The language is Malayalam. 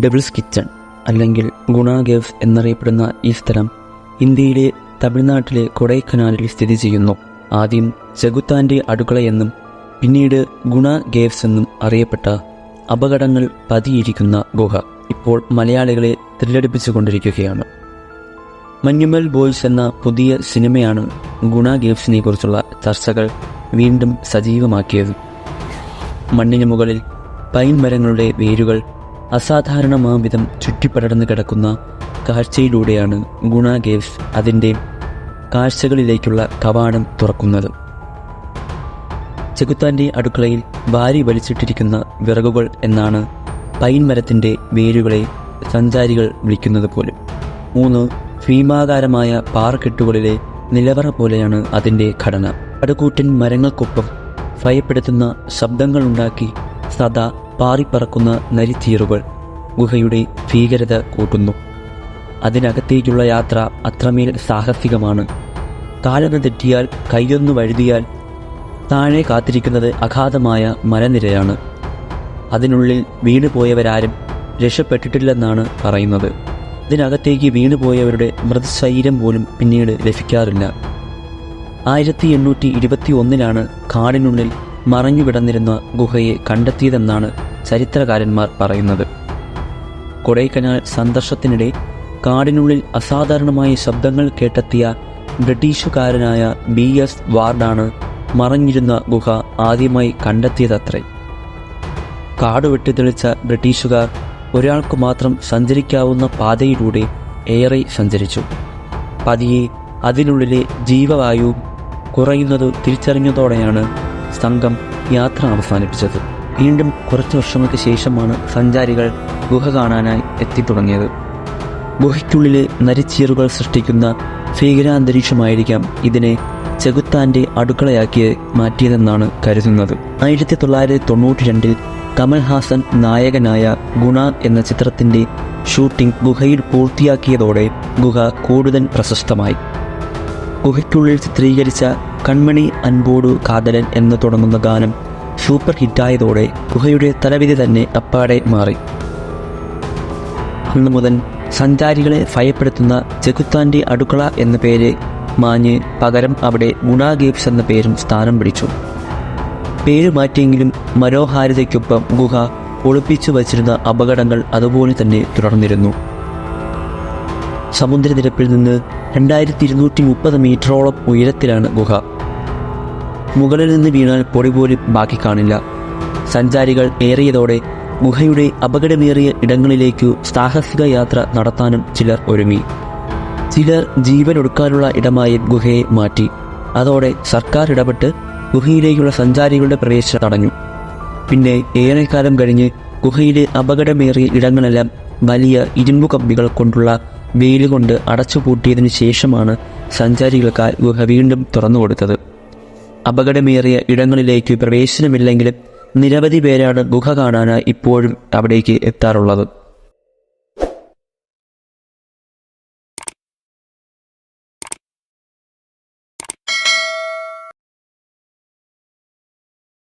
ഡെവിൾസ് കിച്ചൺ അല്ലെങ്കിൽ ഗുണാഗേവ്സ് എന്നറിയപ്പെടുന്ന ഈ സ്ഥലം ഇന്ത്യയിലെ തമിഴ്നാട്ടിലെ കൊടൈക്കനാലിൽ സ്ഥിതി ചെയ്യുന്നു. ആദ്യം ചെകുത്താന്റെ അടുക്കളയെന്നും പിന്നീട് ഗുണ ഗേവ്സ് എന്നും അറിയപ്പെട്ട അപകടങ്ങൾ പതിയിരിക്കുന്ന ഗുഹ ഇപ്പോൾ മലയാളികളെ ത്രില്ലടിപ്പിച്ചുകൊണ്ടിരിക്കുകയാണ് മഞ്ഞുമൽ ബോയ്സ് എന്ന പുതിയ സിനിമയാണ് ഗുണ ഗേവ്സിനെ കുറിച്ചുള്ള ചർച്ചകൾ വീണ്ടും സജീവമാക്കിയത്. മണ്ണിന് മുകളിൽ പൈൻ മരങ്ങളുടെ വേരുകൾ അസാധാരണമാം ചുറ്റിപ്പടർന്നു ചുറ്റിപ്പടർന്ന് കിടക്കുന്ന കാഴ്ചയിലൂടെയാണ് ഗുണ ഗേവ്സ് അതിന്റെ കാഴ്ചകളിലേക്കുള്ള കവാടം തുറക്കുന്നത്. ചെകുത്താന്റെ അടുക്കളയിൽ വാരി വലിച്ചിട്ടിരിക്കുന്ന വിറകുകൾ എന്നാണ് പൈൻ മരത്തിന്റെ വേരുകളെ സഞ്ചാരികൾ വിളിക്കുന്നത് പോലും. മൂന്ന് ഭീമാകാരമായ പാറക്കെട്ടുകളിലെ നിലവറ പോലെയാണ് അതിന്റെ ഘടന. കടുകൂറ്റൻ മരങ്ങൾക്കൊപ്പം ഭയപ്പെടുത്തുന്ന ശബ്ദങ്ങളുണ്ടാക്കി സദാ പാറിപ്പറക്കുന്ന നരിത്തീറുകൾ ഗുഹയുടെ ഭീകരത കൂട്ടുന്നു. അതിനകത്തേക്കുള്ള യാത്ര അത്രമേൽ സാഹസികമാണ്. കാലൊന്ന് തെറ്റിയാൽ കൈയൊന്ന് വഴുതിയാൽ താഴെ കാത്തിരിക്കുന്നത് അഗാധമായ മലനിരയാണ്. അതിനുള്ളിൽ വീണുപോയവരാരും രക്ഷപ്പെട്ടിട്ടില്ലെന്നാണ് പറയുന്നത്. ഇതിനകത്തേക്ക് വീണുപോയവരുടെ മൃതശരീരം പോലും പിന്നീട് ലഭിക്കാറില്ല. ആയിരത്തി എണ്ണൂറ്റി ഇരുപത്തി ഒന്നിലാണ് കാടിനുള്ളിൽ മറഞ്ഞുകിടന്നിരുന്ന ഗുഹയെ കണ്ടെത്തിയതെന്നാണ് ചരിത്രകാരന്മാർ പറയുന്നത്. കൊടൈക്കനാൽ സന്ദർശത്തിനിടെ കാടിനുള്ളിൽ അസാധാരണമായ ശബ്ദങ്ങൾ കേട്ടെത്തിയ ബ്രിട്ടീഷുകാരനായ ബി എസ് വാർഡാണ് മറഞ്ഞിരുന്ന ഗുഹ ആദ്യമായി കണ്ടെത്തിയതത്രേ. കാട് വെട്ടിത്തെളിച്ച ബ്രിട്ടീഷുകാർ ഒരാൾക്ക് മാത്രം സഞ്ചരിക്കാവുന്ന പാതയിലൂടെ ഏറെ സഞ്ചരിച്ചു. പതിയെ അതിനുള്ളിലെ ജീവവായു കുറയുന്നത് തിരിച്ചറിഞ്ഞതോടെയാണ് സംഘം യാത്ര അവസാനിപ്പിച്ചത്. വീണ്ടും കുറച്ച് വർഷങ്ങൾക്ക് ശേഷമാണ് സഞ്ചാരികൾ ഗുഹ കാണാനായി എത്തിത്തുടങ്ങിയത്. ഗുഹയ്ക്കുള്ളിലെ നരിച്ചീറുകൾ സൃഷ്ടിക്കുന്ന ഭീകരാന്തരീക്ഷമായിരിക്കാം ഇതിനെ ചെകുത്താന്റെ അടുക്കളയാക്കി മാറ്റിയതെന്നാണ് കരുതുന്നത്. ആയിരത്തി തൊള്ളായിരത്തി തൊണ്ണൂറ്റി രണ്ടിൽ കമൽഹാസൻ നായകനായ ഗുണ എന്ന ചിത്രത്തിന്റെ ഷൂട്ടിംഗ് ഗുഹയിൽ പൂർത്തിയാക്കിയതോടെ ഗുഹ കൂടുതൽ പ്രശസ്തമായി. ഗുഹയ്ക്കുള്ളിൽ ചിത്രീകരിച്ച കൺമണി അൻപോടു കാതലൻ എന്ന് തുടങ്ങുന്ന ഗാനം സൂപ്പർ ഹിറ്റായതോടെ ഗുഹയുടെ തലവിധി തന്നെ അപ്പാടെ മാറി. അന്നു മുതൽ സഞ്ചാരികളെ ഭയപ്പെടുത്തുന്ന ചെകുത്താന്റെ അടുക്കള എന്ന പേര് മാഞ്ഞ് പകരം അവിടെ ഗുണ ഗേബ്സ് എന്ന പേരും സ്ഥാനം പിടിച്ചു. പേര് മാറ്റിയെങ്കിലും മനോഹാരിതയ്ക്കൊപ്പം ഗുഹ ഒളിപ്പിച്ചു വച്ചിരുന്ന അപകടങ്ങൾ അതുപോലെ തന്നെ തുടർന്നിരുന്നു. സമുദ്രനിരപ്പിൽ നിന്ന് രണ്ടായിരത്തി ഇരുന്നൂറ്റി മുപ്പത് മീറ്ററോളം ഉയരത്തിലാണ് ഗുഹ. മുകളിൽ നിന്ന് വീണാൽ പൊടി പോലും ബാക്കി കാണില്ല. സഞ്ചാരികൾ ഏറിയതോടെ ഗുഹയുടെ അപകടമേറിയ ഇടങ്ങളിലേക്കു സാഹസിക യാത്ര നടത്താനും ചിലർ ഒരുങ്ങി. ചിലർ ജീവൻ ജീവനൊടുക്കാനുള്ള ഇടമായി ഗുഹയെ മാറ്റി. അതോടെ സർക്കാർ ഇടപെട്ട് ഗുഹയിലേക്കുള്ള സഞ്ചാരികളുടെ പ്രവേശനം തടഞ്ഞു. പിന്നെ ഏറെക്കാലം കഴിഞ്ഞ് ഗുഹയിലെ അപകടമേറിയ ഇടങ്ങളെല്ലാം വലിയ ഇരുമ്പു കമ്പികൾ കൊണ്ടുള്ള വെയിലുകൊണ്ട് അടച്ചുപൂട്ടിയതിനു ശേഷമാണ് സഞ്ചാരികൾക്ക് ഗുഹ വീണ്ടും തുറന്നു കൊടുത്തത് അപകടമേറിയ ഇടങ്ങളിലേക്ക് പ്രവേശനമില്ലെങ്കിലും നിരവധി പേരാണ് ഗുഹ കാണാനായി ഇപ്പോഴും അവിടേക്ക് എത്താറുള്ളത്.